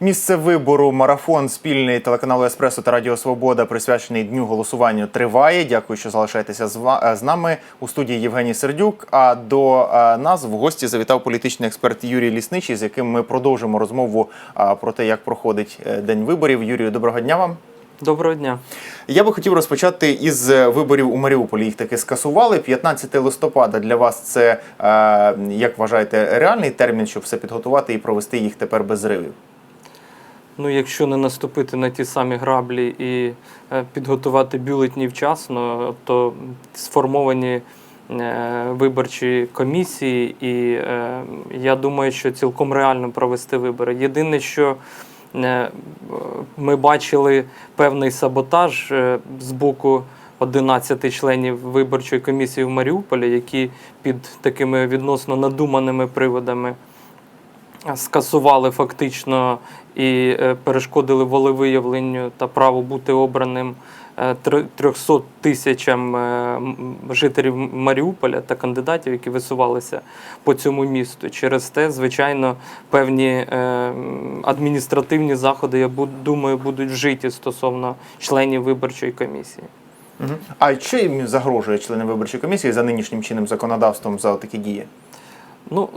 Місце вибору марафон спільний телеканалу Еспресо та Радіо Свобода присвячений дню голосуванню триває. Дякую, що залишаєтеся з е, нами у студії Євгеній Сердюк. А до е, нас в гості завітав політичний експерт Юрій Лісничий, з яким ми продовжимо розмову про те, як проходить е, день виборів. Юрію, доброго дня вам. Доброго дня. Я би хотів розпочати із е, виборів у Маріуполі. Їх таки скасували. 15 листопада для вас це е, як вважаєте реальний термін, щоб все підготувати і провести їх тепер без зривів? Ну, якщо не наступити на ті самі граблі і е, підготувати бюлетні вчасно, то сформовані е, виборчі комісії, і е, я думаю, що цілком реально провести вибори. Єдине, що ми бачили певний саботаж з боку 11 членів виборчої комісії в Маріуполі, які під такими відносно надуманими приводами скасували фактично і е, перешкодили волевиявленню та право бути обраним е, 300 тисячам е, жителів Маріуполя та кандидатів, які висувалися по цьому місту. Через те, звичайно, певні е, адміністративні заходи, я думаю, будуть вжиті стосовно членів виборчої комісії. А їм загрожує члени виборчої комісії за нинішнім чинним законодавством за такі дії? Ну,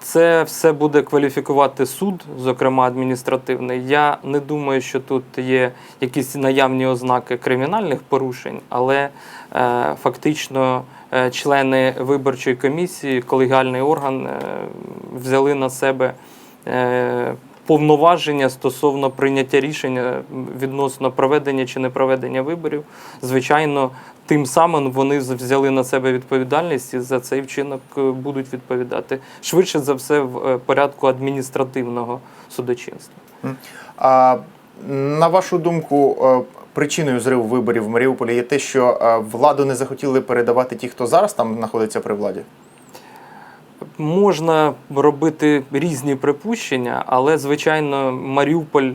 це все буде кваліфікувати суд, зокрема адміністративний. Я не думаю, що тут є якісь наявні ознаки кримінальних порушень, але е, фактично е, члени виборчої комісії, колегіальний орган, е, взяли на себе. Е, Повноваження стосовно прийняття рішення відносно проведення чи не проведення виборів, звичайно, тим самим вони взяли на себе відповідальність і за цей вчинок е, будуть відповідати швидше за все в е, порядку адміністративного судочинства. А на вашу думку, е, причиною зриву виборів в Маріуполі є те, що владу не захотіли передавати ті, хто зараз там знаходиться при владі? Можна робити різні припущення, але звичайно, Маріуполь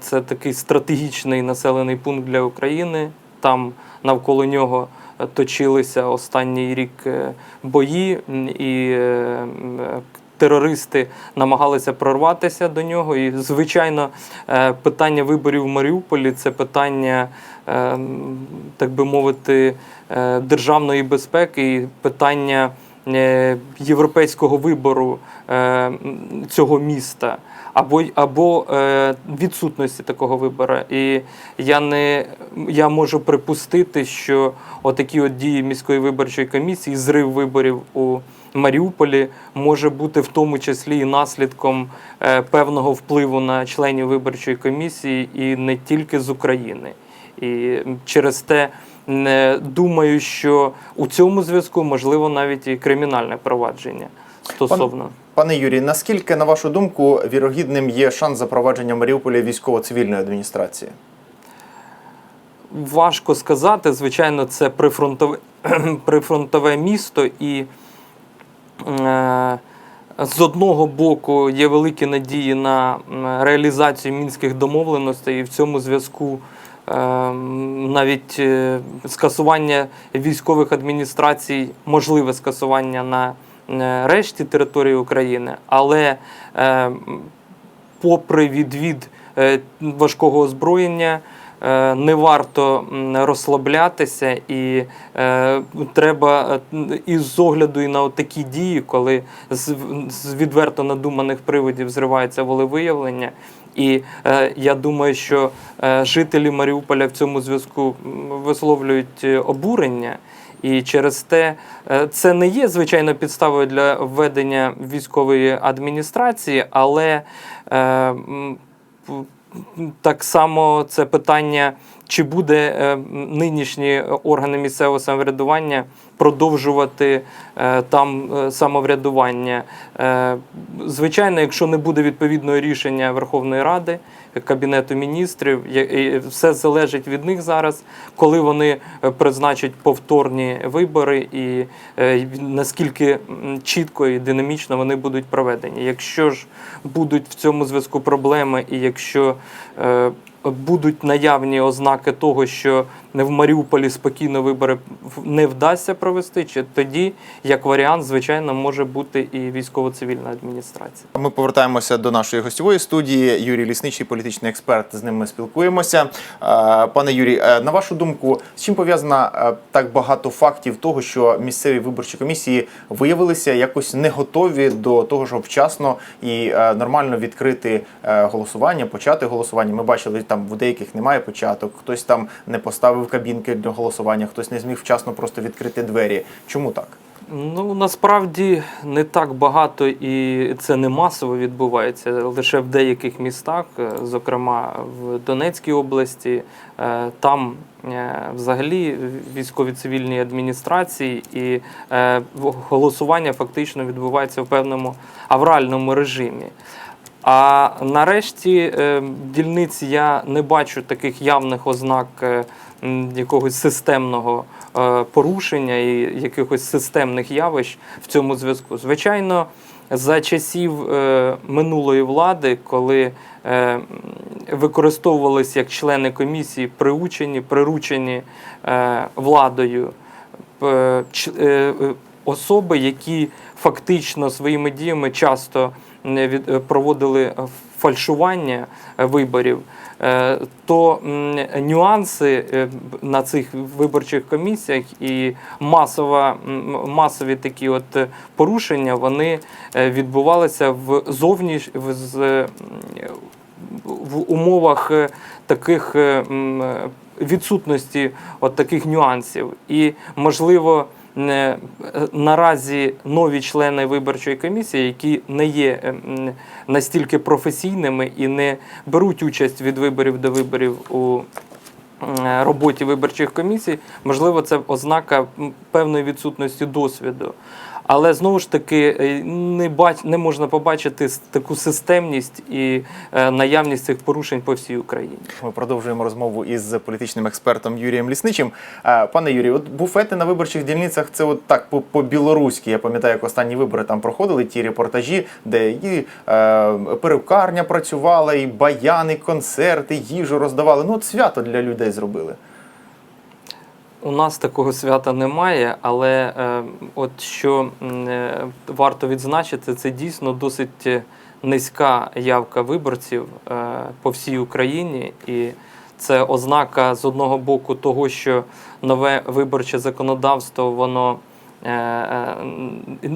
це такий стратегічний населений пункт для України. Там навколо нього е, точилися останній рік е, бої, і е, терористи намагалися прорватися до нього. І, звичайно, питання виборів в Маріуполі це питання, так би мовити, державної безпеки і питання європейського вибору цього міста. Або, або е, відсутності такого вибору. І я не я можу припустити, що отакі от дії міської виборчої комісії, зрив виборів у Маріуполі може бути в тому числі і наслідком е, певного впливу на членів виборчої комісії, і не тільки з України. І через те не думаю, що у цьому зв'язку можливо навіть і кримінальне провадження стосовно. Пане Юрій, наскільки, на вашу думку, вірогідним є шанс запровадження в Маріуполі військово-цивільної адміністрації? Важко сказати. Звичайно, це прифронтове, прифронтове місто, і е, з одного боку є великі надії на реалізацію мінських домовленостей, і в цьому зв'язку е, навіть е, скасування військових адміністрацій, можливе скасування на решті території України, але е, попри відвід е, важкого озброєння, е, не варто розслаблятися, і е, треба е, із огляду і на такі дії, коли з, з відверто надуманих приводів зривається волевиявлення. І е, я думаю, що е, жителі Маріуполя в цьому зв'язку висловлюють е, обурення. І через те е, це не є звичайно підставою для введення військової адміністрації, але е, так само це питання, чи буде е, нинішні органи місцевого самоврядування продовжувати е, там е, самоврядування. Е, Звичайно, якщо не буде відповідного рішення Верховної Ради, Кабінету міністрів, і все залежить від них зараз, коли вони е, призначать повторні вибори і е, наскільки чітко і динамічно вони будуть проведені. Якщо ж будуть в цьому зв'язку проблеми, і якщо е, будуть наявні ознаки того, що в Маріуполі спокійно вибори не вдасться провести, чи тоді, як варіант, звичайно, може бути і військово-цивільна адміністрація. Ми повертаємося до нашої гостьової студії. Юрій Лісничий, політичний експерт. З ним ми спілкуємося. Е, Пане Юрій, е, на вашу думку, з чим пов'язано е, так багато фактів того, що місцеві виборчі комісії виявилися якось не готові до того, щоб вчасно і нормально відкрити голосування, почати голосування. Ми бачили, там в деяких немає початок, хтось там не поставив кабінки для голосування, хтось не зміг вчасно просто відкрити двері. Чому так? Ну насправді не так багато і це не масово відбувається. Лише в деяких містах, е, зокрема в Донецькій області, е, там е, взагалі військові цивільні адміністрації і голосування фактично відбувається в певному авральному режимі. А нарешті е, дільниць я не бачу таких явних ознак е, якогось системного е, порушення і якихось системних явищ в цьому зв'язку. Звичайно, за часів минулої влади, коли використовувалися як члени комісії, приучені, приручені владою особи, які фактично своїми діями часто проводили фальшування е, виборів, е, то нюанси е, на цих виборчих комісіях і масова, масові такі от е, порушення вони е, відбувалися в зовніш в в умовах е, таких е, е, відсутності от таких нюансів. І, можливо, е, наразі нові члени виборчої комісії, які не є е, настільки професійними і не беруть участь від виборів до виборів у е, роботі виборчих комісій, можливо, це ознака певної відсутності досвіду. Але знову ж таки е, не бач, не можна побачити таку системність і е, наявність цих порушень по всій Україні. Ми продовжуємо розмову із політичним експертом Юрієм Лісничим. Пане Юрію, от буфети на виборчих дільницях це от так по- по-білоруськи. Я пам'ятаю, як останні вибори там проходили ті репортажі, де і е, перукарня працювала, і баяни, концерти, їжу роздавали. Ну, от свято для людей зробили. У нас такого свята немає, але е, от що е, варто відзначити, це дійсно досить низька явка виборців е, по всій Україні, і це ознака з одного боку того, що нове виборче законодавство воно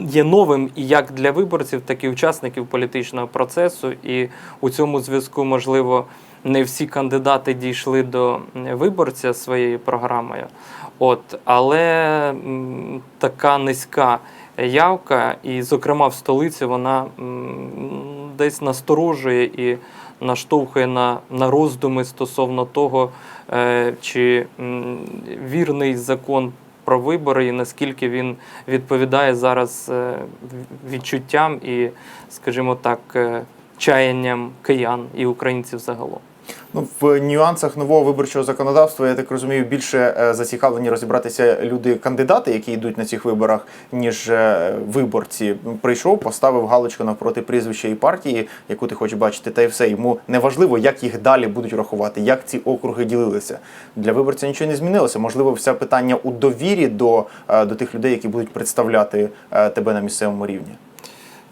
є новим і як для виборців, так і учасників політичного процесу. І у цьому зв'язку, можливо, не всі кандидати дійшли до виборця своєю програмою. От, але така низька явка, і, зокрема, в столиці вона десь насторожує і наштовхує на, на роздуми стосовно того, е, чи вірний закон про вибори і наскільки він відповідає зараз е, відчуттям і, скажімо так, е, чаянням киян і українців загалом. Ну, в нюансах нового виборчого законодавства, я так розумію, більше е, зацікавлені розібратися люди-кандидати, які йдуть на цих виборах, ніж е, виборці. Прийшов, поставив галочку навпроти прізвища і партії, яку ти хочеш бачити, та й все. Йому не важливо, як їх далі будуть рахувати, як ці округи ділилися. Для виборця нічого не змінилося. Можливо, все питання у довірі до, е, до тих людей, які будуть представляти тебе на місцевому рівні.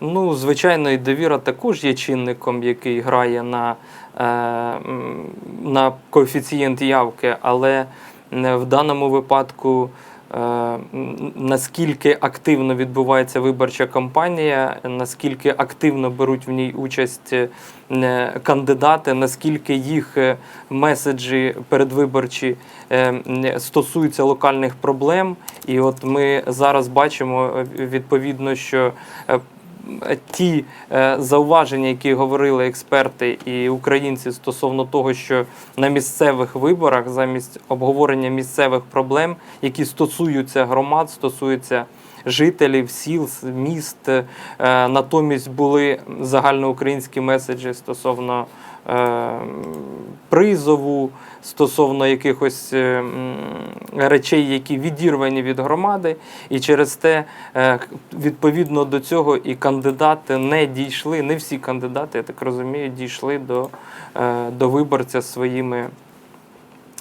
Ну, звичайно, і довіра також є чинником, який грає на, е, на коефіцієнт явки, але е, в даному випадку. е, Наскільки активно відбувається виборча кампанія, наскільки активно беруть в ній участь кандидати, наскільки їх меседжі передвиборчі стосуються локальних проблем, і от ми зараз бачимо відповідно, що ті е, зауваження, які говорили експерти і українці стосовно того, що на місцевих виборах замість обговорення місцевих проблем, які стосуються громад, стосуються жителів сіл, міст. Е, Натомість були загальноукраїнські меседжі стосовно призову, стосовно якихось е, речей, які відірвані від громади, і через те е, відповідно до цього і кандидати не дійшли. Не всі кандидати, я так розумію, дійшли до, е, до виборця своїми.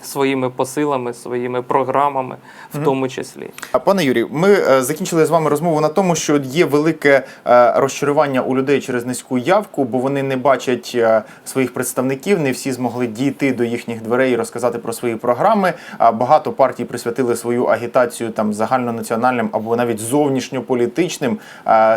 Своїми посилами, своїми програмами, в Мгм. тому числі. А пане Юрію, ми е, закінчили з вами розмову на тому, що є велике е, розчарування у людей через низьку явку, бо вони не бачать е, своїх представників, не всі змогли дійти до їхніх дверей і розказати про свої програми. А багато партій присвятили свою агітацію там загальнонаціональним або навіть зовнішньополітичним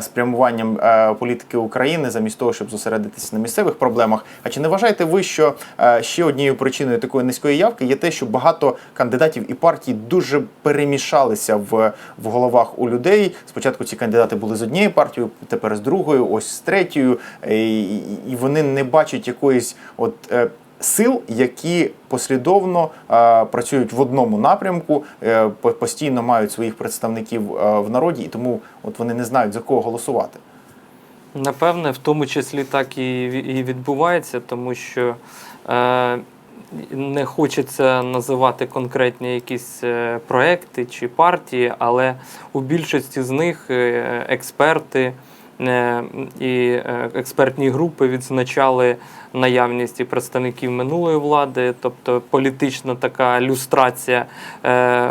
спрямуванням політики України, замість того, щоб зосередитися на місцевих проблемах. А чи не вважаєте ви, що ще однією причиною такої низької явки є те, що багато кандидатів і партій дуже перемішалися в, в головах у людей? Спочатку ці кандидати були з однією партією, тепер з другою, ось з третьою, е, і, і вони не бачать якоїсь от. е, Сил, які послідовно е, працюють в одному напрямку, е, постійно мають своїх представників е, в народі, і тому от вони не знають за кого голосувати. Напевне, в тому числі так і, і відбувається, тому що е, не хочеться називати конкретні якісь е, проекти чи партії, але у більшості з них е, експерти е, і експертні групи відзначали наявність і представників минулої влади, тобто політична така люстрація е,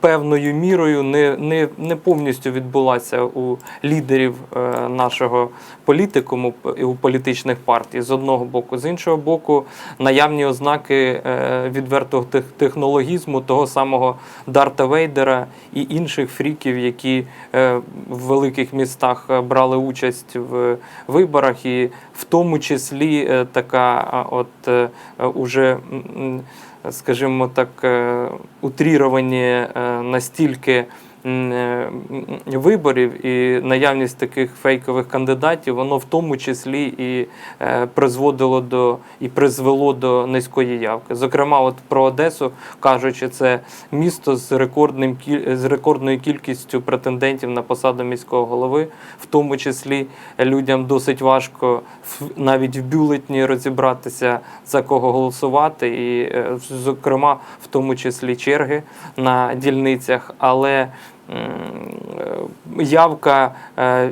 певною мірою не, не, не повністю відбулася у лідерів е, нашого політикуму і у політичних партій. З одного боку, з іншого боку, наявні ознаки е, відвертого технологізму того самого Дарта Вейдера і інших фріків, які е, в великих містах е, брали участь в виборах, і в тому числі е, така от е, уже. Скажімо так, е, утріровані настільки виборів і наявність таких фейкових кандидатів, воно в тому числі і е, призводило до і призвело до низької явки. Зокрема, от про Одесу кажучи, це місто з рекордним з рекордною кількістю претендентів на посаду міського голови, в тому числі людям досить важко навіть в бюлетні розібратися за кого голосувати, і е, зокрема в тому числі черги на дільницях, але е, явка, е,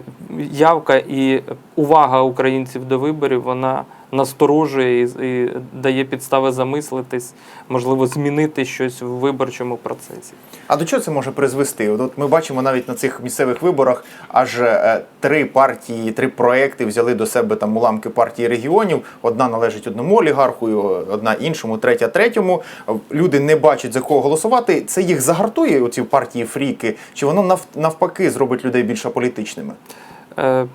явка і увага українців до виборів вона насторожує і, і дає підстави замислитись, можливо, змінити щось в виборчому процесі. А до чого це може призвести? От, ми бачимо навіть на цих місцевих виборах аж е, три партії, три проекти взяли до себе там уламки партії регіонів. Одна належить одному олігарху, одна іншому, третя третьому. Люди не бачать за кого голосувати. Це їх загартує оці партії фріки, чи воно навпаки зробить людей більш аполітичними? Е,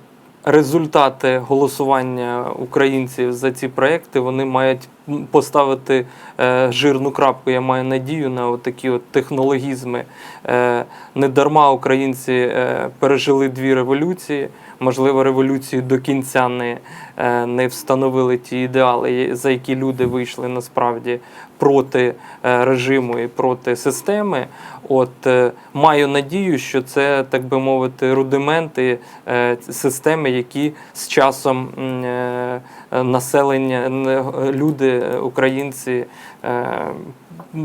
Результати голосування українців за ці проекти вони мають поставити е, жирну крапку. Я маю надію на такі от технологізми. Е, не дарма українці е, пережили дві революції. Можливо, революції до кінця не, не встановили ті ідеали, за які люди вийшли насправді проти режиму і проти системи. От е, маю надію, що це, так би мовити, рудименти е, системи, які з часом е, населення, люди, українці.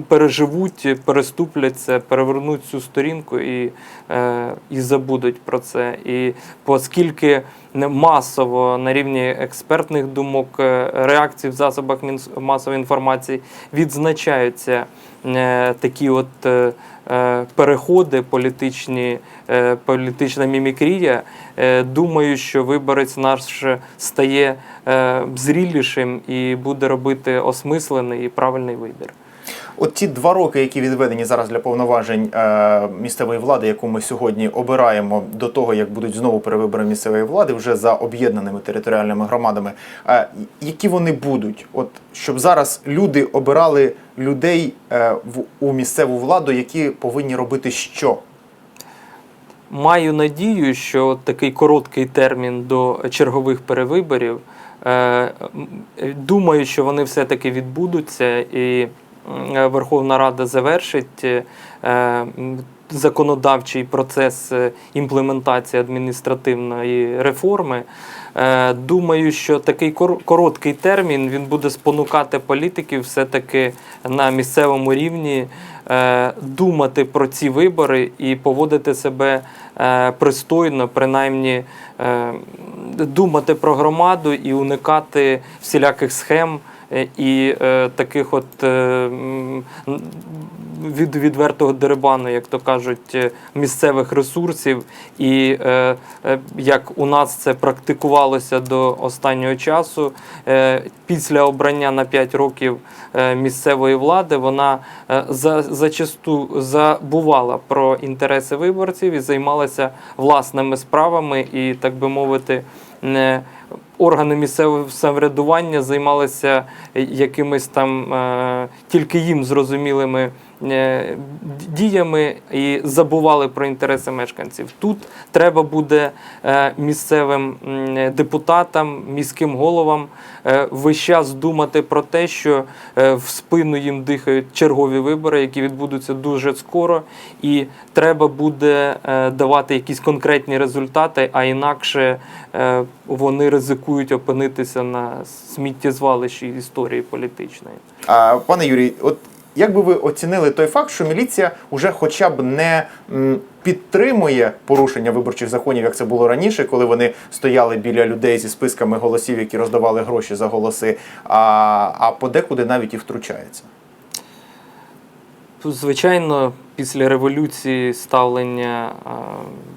Переживуть, переступляться, перевернуть цю сторінку і, е, і забудуть про це. І оскільки масово на рівні експертних думок, е, реакцій в засобах масової інформації відзначаються е, такі от переходи політичні, політична мімікрія, думаю, що виборець наш стає зрілішим і буде робити осмислений і правильний вибір. От ті два роки, які відведені зараз для повноважень е, місцевої влади, яку ми сьогодні обираємо до того, як будуть знову перевибори місцевої влади, вже за об'єднаними територіальними громадами, е, які вони будуть? От щоб зараз люди обирали людей е, у місцеву владу, які повинні робити що? Маю надію, що такий короткий термін до чергових перевиборів. Думаю, що вони все-таки відбудуться, і Верховна Рада завершить е, законодавчий процес е, імплементації адміністративної реформи. Е, Думаю, що такий кор- короткий термін він буде спонукати політиків все-таки на місцевому рівні е, думати про ці вибори і поводити себе е, пристойно, принаймні е, думати про громаду і уникати всіляких схем. Е, І е, таких от е, від відвертого дерибану, як то кажуть, місцевих ресурсів, і як у нас це практикувалося до останнього часу, після обрання на 5 років місцевої влади, вона за, зачасту забувала про інтереси виборців і займалася власними справами, і так би мовити. Не органи місцевого самоврядування займалися якимись там е, тільки їм зрозумілими е, діями і забували про інтереси мешканців. Тут треба буде е, місцевим депутатам, міським головам е, весь час думати про те, що е, в спину їм дихають чергові вибори, які відбудуться дуже скоро, і треба буде е, давати якісь конкретні результати, а інакше е, вони ризикують опинитися на сміттєзвалищі історії політичної. А, пане Юрій, от як би ви оцінили той факт, що міліція вже хоча б не підтримує порушення виборчих законів, як це було раніше, коли вони стояли біля людей зі списками голосів, які роздавали гроші за голоси, а, а подекуди навіть і втручається? Звичайно, після революції ставлення е,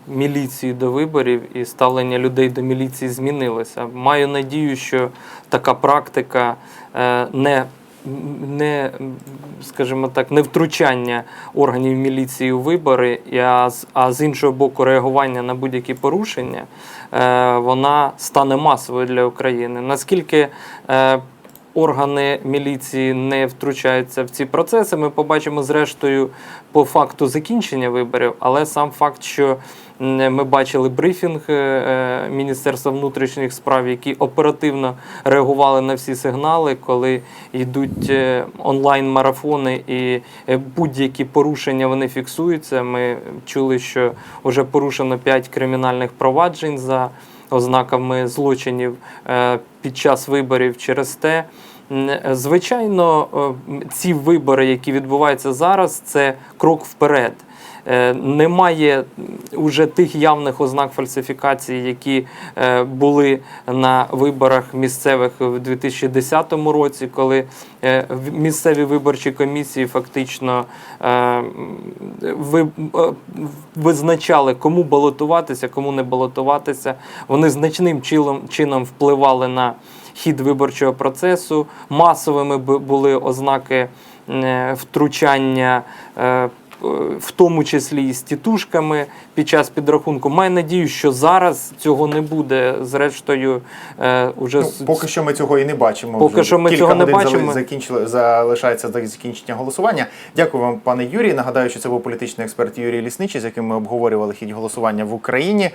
міліції до виборів і ставлення людей до міліції змінилося. Маю надію, що така практика е, не, не, скажімо так, не втручання органів міліції у вибори, а, з- а з іншого боку, реагування на будь-які порушення, е, вона стане масовою для України. Наскільки е, органи міліції не втручаються в ці процеси. Ми побачимо зрештою по факту закінчення виборів, але сам факт, що ми бачили брифінг е, е, Міністерства внутрішніх справ, які оперативно реагували на всі сигнали, коли йдуть е, онлайн-марафони і будь-які порушення вони фіксуються. Ми чули, що вже порушено 5 кримінальних проваджень за ознаками злочинів е, під час виборів через те. Звичайно, е, ці вибори, які відбуваються зараз, це крок вперед. Е, Немає уже тих явних ознак фальсифікації, які е, були на виборах місцевих в 2010 році, коли е, місцеві виборчі комісії фактично визначали, кому балотуватися, кому не балотуватися. Вони значним чином, впливали на хід виборчого процесу. Масовими були ознаки втручання. В тому числі і з тітушками під час підрахунку. Маю надію, що зараз цього не буде. Зрештою, е, уже Ну, поки що ми цього і не бачимо. Поки Вже що ми кілька цього не бачимо. Закінчили, залишається до закінчення голосування. Дякую вам, пане Юрій. Нагадаю, що це був політичний експерт Юрій Лісничий, з яким ми обговорювали хід голосування в Україні.